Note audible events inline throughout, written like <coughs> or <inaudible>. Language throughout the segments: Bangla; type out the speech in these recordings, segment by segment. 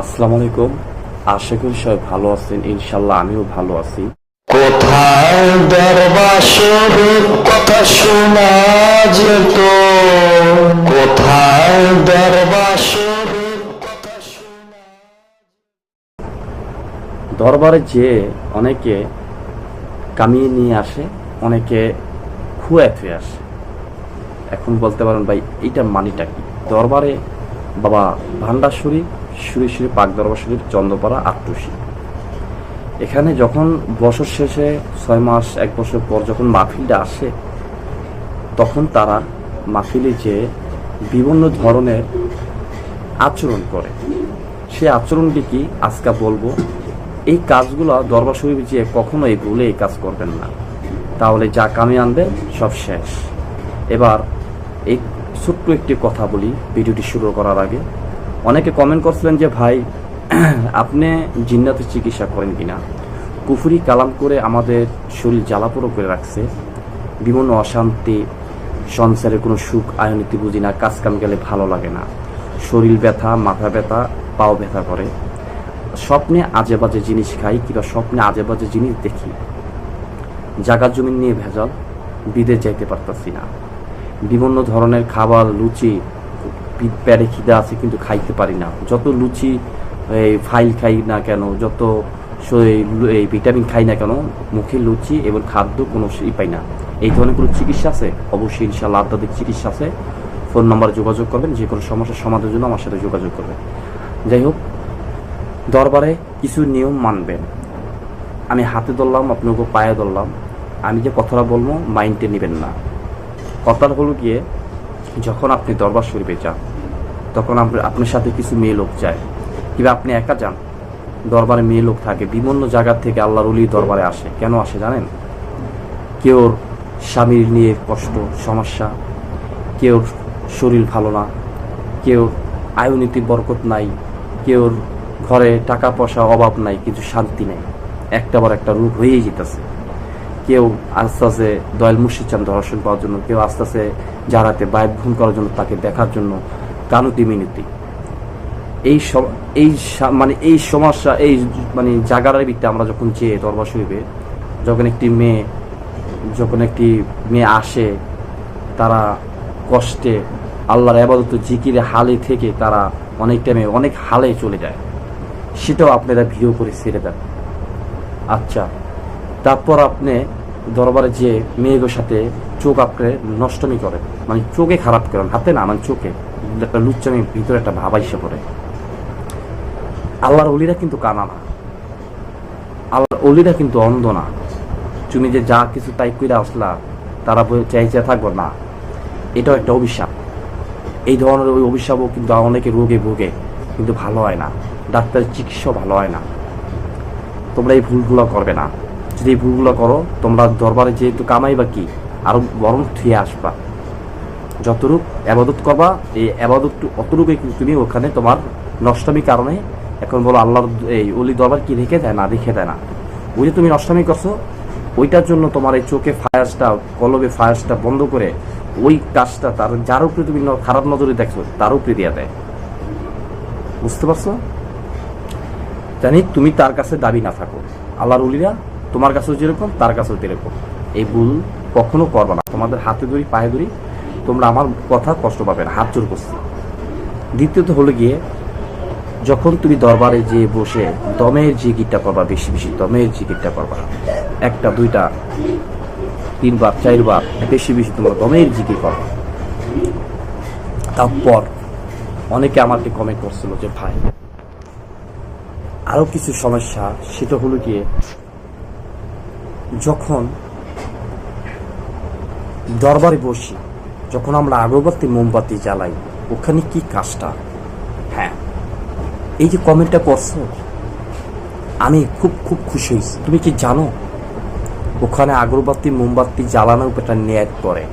আসসালামু আলাইকুম। আশা করি সবাই ভালো আছেন। ইনশাল্লাহ আমিও ভালো আছি। কোথায় দরবাসরের কথা শোনা যেত। কোথায় দরবাসরের দরবারে যে অনেকে কামিয়ে নিয়ে আসে অনেকে খুয়ে থুয়ে আসে। এখন বলতে পারেন ভাই এইটা মানিটা কি? দরবারে বাবা ভান্ডারশ্বরী সুরি সুরি পাক দরবার চন্দ্রপাড়া আটটুসি। এখানে যখন বছর শেষে ছয় মাস, এক বছর পর যখন মাহফিলটা আসে, তখন তারা মাহফিলে যে বিভিন্ন ধরনের আচরণ করে, সেই আচরণটি কি আজকে বলব? এই কাজগুলো দরবার শরীফে যে কখনো এই ভুলে এই কাজ করবেন না। তাহলে যা কামে আনবে, সব শেষ। এবার এই ছোট্ট একটি কথা বলি, ভিডিওটি শুরু করার আগে। অনেকে কমেন্ট করছিলেন যে, ভাই, <clears throat> আপনি জিন্নাতের চিকিৎসা করেন কিনা? কুফুরি কালাম করে আমাদের শরীর জ্বালাপোড়ো করে রাখছে। বিভিন্ন অশান্তি, সংসারে কোনো সুখ, আয়নীতি বুঝি না কাজ কাম গেলে ভালো লাগে না। শরীর ব্যথা, মাথা ব্যথা, পাও ব্যথা করে। স্বপ্নে আজে বাজে জিনিস খাই কিংবা স্বপ্নে আজে বাজে জিনিস দেখি। জাগা জমিন নিয়ে ভেজাল, বিদেশ যাইতে পারতাছি না। বিভিন্ন ধরনের খাবার, লুচি পি- পেটে খিদা আছে কিন্তু খাইতে পারি না। যত লুচি, এই ফাইল খাই না কেন, যত এই ভিটামিন খাই না কেন, মুখে লুচি এবং খাদ্য কোনো পাই না। এই ধরনের কোনো চিকিৎসা আছে? অবশ্যই ইনশাল্লাহ আধ্যাত্মিক চিকিৎসা আছে। ফোন নাম্বারে যোগাযোগ করবেন, যে কোনো সমস্যার সমাধানের জন্য আমার সাথে যোগাযোগ করবেন। যাই হোক, দরবারে কিছু নিয়ম মানবেন। আমি হাতে ধরলাম, আপনাকে পায়ে ধরলাম। আমি যে কথাটা বলব মাইন্ডে নেবেন না। কথাটা হলো গিয়ে যখন আপনি দরবার শরীফে যান, তখন আপ- আপনার সাথে কিছু মেয়ে লোক যায়। কিংবা আপনি একা যান? দরবারে মেয়ে লোক থাকে বিভিন্ন জায়গার থেকে আল্লাহর অলি দরবারে আসে। কেন আসে জানেন? কেউ স্বামীর নিয়ে কষ্ট, সমস্যা, কেউ শরীর ভালো না, কেউ আয়ুনীতি বরকত নাই, কেউ ঘরে টাকা পয়সা অভাব নাই, কিছু শান্তি নেই। একটা বার একটা রূপ হয়েই যেতেছে। কেউ আস্তে আস্তে দয়াল মুর্শিদ চান দর্শন পাওয়ার জন্য, কেউ আস্তে আস্তে যারাতে বাইক ভ্রমণ করার জন্য তাকে দেখার জন্য কানুতি মিনতি এই সম- এই মানে এই সমস্যা এই মানে জাগারের ভিত্তিতে আমরা যখন যেয়ে দরবার শরীফে, যখন একটি মেয়ে, যখন একটি মেয়ে আসে, তারা কষ্টে আল্লাহর আবাদত, জিকিরে হালে থেকে তারা অনেক টাইমে অনেক হালে চলে যায়। সেটাও আপনারা ভিডিও করে ছেড়ে দেন। আচ্ছা তারপর আপনি দরবারে যে মেয়েগুলোর সাথে চোখ আপনি নষ্টমি করে মানে চোখে খারাপ করেন, হাতে না মানে চোখে। একটা লুচ্চামি ভিতরে একটা ভাবা এসে পড়ে। আল্লাহর অলিরা কিন্তু কানা না। আল্লাহর অলিরা কিন্তু অন্ধ না। তুমি যে যা কিছু তাই কইরা আসলা, তারা বলে চাই চেয়ে থাকব না। এটাও একটা অভিশাপ। এই ধরনের ওই অভিশাপও কিন্তু অনেকে রোগে ভোগে, কিন্তু ভালো হয় না। ডাক্তারের চিকিৎসাও ভালো হয় না। তোমরা এই ভুলগুলো করবে না। যদি ভুলগুলো করো, তোমরা দরবারে যেহেতু কামাই বা কি, আরও বরং থুয়ে আসবা। যতটুক আবাদত করবা, এই আবাদত অতটুকুই তুমি ওখানে তোমার নষ্টমী কারণে এখন বলো আল্লাহর এই অলি দরবার কি রেখে দেয় না, রেখে দেয় না। ওই যে তুমি নষ্টমী করছ, ওইটার জন্য তোমার এই চোখে ফায়াসটা কলবে ফায়াসটা বন্ধ করে ওই কাজটা তার, যার উপরে তুমি খারাপ নজরে দেখছ, তার উপরে দিয়ে দেয়। বুঝতে পারছ? জানি তুমি তার কাছে দাবি না থাকো। আল্লাহর উলিরা তোমার কাছেও যেরকম, তার কাছেও যেরকম এই ভুল কখনো করবে না। তোমাদের হাতে ধরি, পায়ে ধরি, তোমরা আমার কথা কষ্ট পাবে না, হাত জোর করছি। দ্বিতীয়ত হলো গিয়ে, যখন তুমি দরবারে যে বসে দমের জিকিরটা করবা বেশি বেশি, দমের জিকিরটা করবা। একটা, দুইটা, তিনবার, চারবার, বেশি বেশি তোমরা দমের জিকির করবা। তারপর অনেকে আমাকে কমেন্ট করছিল যে, ভাই, আরও কিছু সমস্যা। সেটা হলো গিয়ে যখন দরবারে বসি, যখন আমরা আগরবাতি মোমবাতি জ্বালাই, ওখানে কি কাজটা? হ্যাঁ। এই যে কমেন্টটা করছ আমি খুব খুব খুশি হয়েছি। তুমি কি জানো, ওখানে আগরবাতি মোমবাতি জ্বালানো একটা নেট করে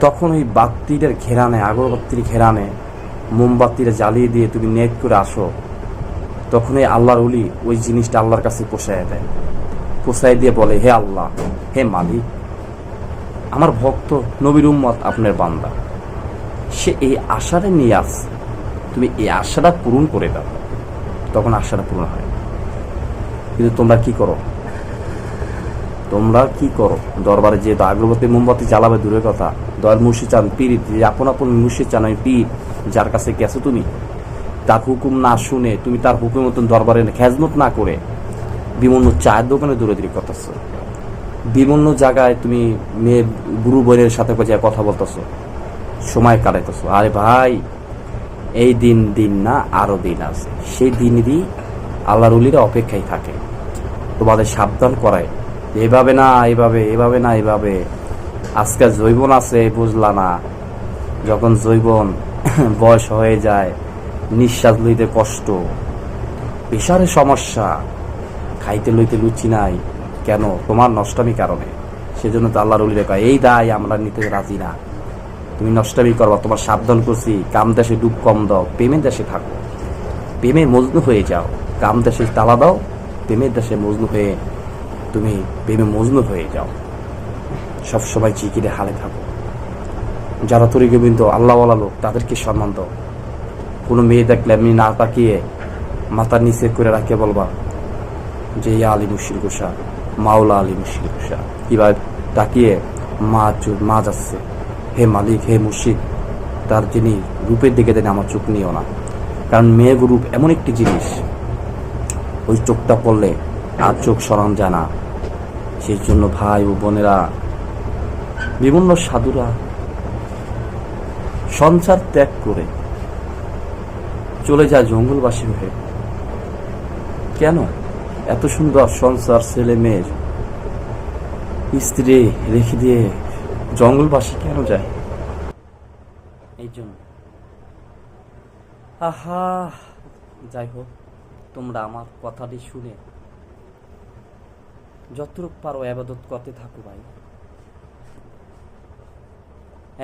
তখন ওই বাতিটার ঘেরানে, আগরবাতির ঘেরানে মোমবাতিটা জ্বালিয়ে দিয়ে তুমি নেট করে আসো। তখন এই আল্লাহর উলি ওই জিনিসটা আল্লাহর কাছে পোষায় দেয়। পোষায় দিয়ে বলে, হে আল্লাহ, হে মালিক, আমার ভক্ত নবীর উম্মত আপনার বান্দা। সে এই আশারে নিয়ে আস তুমি এই আশাটা পূরণ করে দাও। তখন আশাটা পূরণ হয়। কিন্তু তোমরা কি করো? তোমরা কি করো? দরবারে যে আগরবাতি মোমবাতি জ্বালাবে, দূরের কথা দর মুর্শি চান পীর আপন আপন মুর্শি চান ওই পীর, যার কাছে গেছো তুমি, তার হুকুম না শুনে তুমি তার হুকুম মতন দরবারে খেজমত না করে বিভিন্ন চায়ের দোকানে দূরে করতেছো। বিভিন্ন জায়গায় তুমি মেয়ে, গুরু বোনের সাথে কথা বলতেছো। সময় কাটাইতেছো। আরে ভাই, এই দিন দিন না, আরও দিন আছে। সেই দিনেরই আল্লাহর উলিরা অপেক্ষায় থাকে। তোমাদের সাবধান করায়। এভাবে না, এভাবে এভাবে না, এভাবে। আজকে জৈবন আছে, বুঝলা না। যখন জৈবন <coughs> বয়স হয়ে যায়, নিঃশ্বাস লইতে কষ্ট। প্রেশারের সমস্যা। খাইতে লইতে লুচি নাই। কেন? তোমার নষ্টামি কারণে। সেজন্য তো আল্লাহর উলিরা কয়, এই দায় আমরা নিতে রাজি না। তুমি নষ্টামি করবা, তোমার সাবধান করছি। কাম দেশে ডুব কম দাও, প্রেমের দেশে থাকো। প্রেমে মজনু হয়ে যাও। কাম দেশে তালা দাও, প্রেমের দেশে মজনু হয়ে তুমি প্রেমে মজনু হয়ে যাও। সব সময় চিকিরে হালে থাকো। যারা তরি গোবিন্দ আল্লাহওয়ালা লোক, তাদেরকে সম্মান দাও। কোনো মেয়ে দেখলে এমনি না তাকিয়ে মাথার নিচে করে রাখে বলবা যে ইয়া আলী মুশির গোসা মাওলা আলী মুশির গোসা কীভাবে তাকিয়ে, মা মা যাচ্ছে। হে মালিক, হে মুর্শিদ তার যিনি রূপের দিকে দেন আমার চোখ নিও না। কারণ মেয়ে রূপ এমন একটি জিনিস, ওই চোখটা পড়লে আর চোখ সরান যায় না। সেই জন্য ভাই ও বোনেরা, বিভিন্ন সাধুরা সংসার ত্যাগ করে চলে যায় জঙ্গলবাসী হয়ে। কেন? এত সুন্দর সংসার ছেলে মেয়ের। স্ত্রী রেখে দিয়ে জঙ্গলবাসী কেন যায়? এই জন্য। আহা, যাই হোক, তোমরা আমার কথাটি শুনে যতটুক পারো আবাদত করতে থাকো ভাই।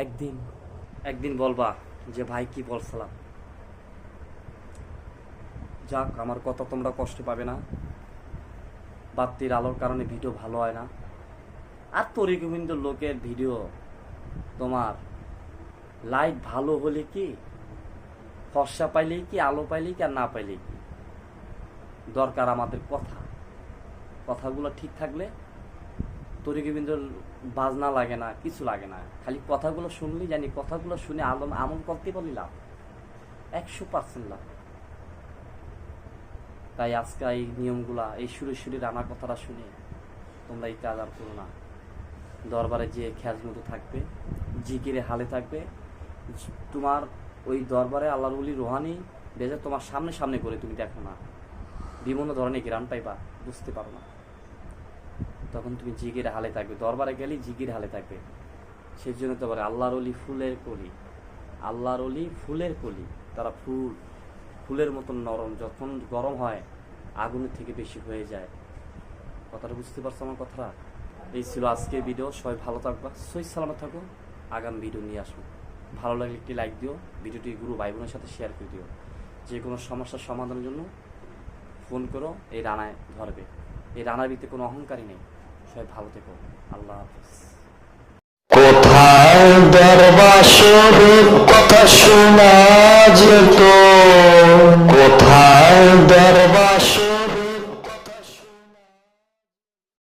একদিন একদিন বলবা যে ভাই কি বলছিলাম? যাক, আমার কথা তোমরা কষ্ট পাবে না। বাত্তির আলোর কারণে ভিডিও ভালো হয় না। আর তরি গোবিন্দ লোকের ভিডিও তোমার লাইট ভালো হলে কি ফর্সা পাইলেই কি, আলো পাইলেই কি, আর না পাইলেই কি? দরকার আমাদের কথা। কথাগুলো ঠিক থাকলে তরি গোবিন্দ বাজনা লাগে না, কিছু লাগে না। খালি কথাগুলো শুনলেই জানি, কথাগুলো শুনে আলম আমল করতে বলি লাভ। একশো পার্সেন্ট লাভ। তাই আজকে এই নিয়মগুলা, এই সুরে সুরে রান্নার কথাটা শুনে তোমরা এই কাজ আর করো না। দরবারে যে খেয়াজ মতো থাকবে, জিকিরে হালে থাকবে, তোমার ওই দরবারে আল্লাহর উলি রোহানি বেজা তোমার সামনে সামনে করে তুমি দেখো না। বিভিন্ন ধরনের গ্রাম পাইবা, বুঝতে পারো না। তখন তুমি জিগির হালে থাকবে, দরবারে গেলেই জিগির হালে থাকবে। সেই জন্য তো বলে আল্লাহর অলি ফুলের কলি, আল্লাহর অলি ফুলের কলি, তারা ফুল ফুলের মতন নরম, যখন গরম হয়, আগুনের থেকে বেশি হয়ে যায়। কথাটা বুঝতে পারছ আমার কথা এই ছিল আজকের ভিডিও সবাই ভালো থাকবা সই সালামত থাকো। আগাম ভিডিও নিয়ে আসব। ভালো লাগলে একটি লাইক দিও ভিডিওটি গুরু ভাই বোনের সাথে শেয়ার করে দিও। যে কোনো সমস্যার সমাধানের জন্য ফোন করো, এই রানায় ধরবে। এই রানার ভিতরে কোনো অহংকারই নেই। সবাই ভালো থেকো। আল্লাহ হাফিজ। কোথায় দরবাসরের কথা শোনা যেত। কোথায় দরবাসর